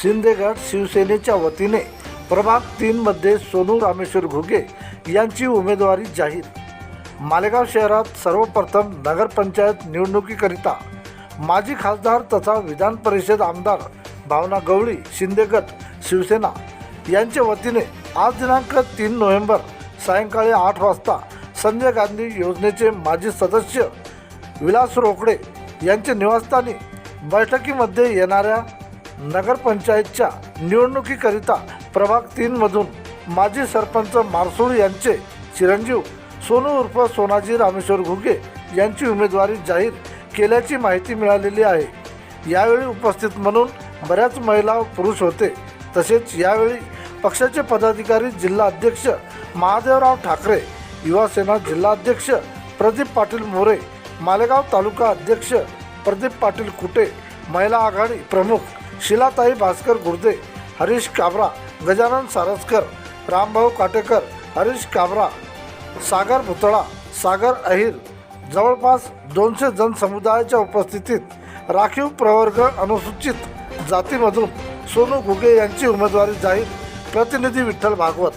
शिंदेगड शिवसेनेच्या वतीने प्रभाग तीनमध्ये सोनू रामेश्वर घुगे यांची उमेदवारी जाहीर. मालेगाव शहरात सर्वप्रथम नगरपंचायत निवडणुकीकरिता माजी खासदार तथा विधान परिषद आमदार भावना गवळी शिंदेगट शिवसेना यांच्या वतीने आज दिनांक तीन नोव्हेंबर सायंकाळी आठ वाजता संजय गांधी योजनेचे माजी सदस्य विलास रोकडे यांच्या निवासस्थानी बैठकीमध्ये येणाऱ्या नगरपंचायतच्या निवडणुकीकरिता प्रभाग तीनमधून माजी सरपंच मारसूळ यांचे चिरंजीव सोनू उर्फ सोनाजी रामेश्वर घुगे यांची उमेदवारी जाहीर केल्याची माहिती मिळालेली आहे. यावेळी उपस्थित म्हणून बऱ्याच महिला पुरुष होते. तसेच यावेळी पक्षाचे पदाधिकारी जिल्हा अध्यक्ष महादेवराव ठाकरे युवासेना जिल्हाध्यक्ष प्रदीप पाटील मोरे मालेगाव तालुका अध्यक्ष प्रदीप पाटील कुटे महिला आघाडी प्रमुख शिलाताई भास्कर गुर्दे हरीश काबरा गजानन सारसकर रामभाऊ काटेकर हरीश काबरा सागर भुतळा सागर अहिर जवळपास दोनशे जनसमुदायाच्या उपस्थितीत राखीव प्रवर्ग अनुसूचित जातीमधून सोनू घुगे यांची उमेदवारी जाहीर प्रतिनिधी विठ्ठल भागवत.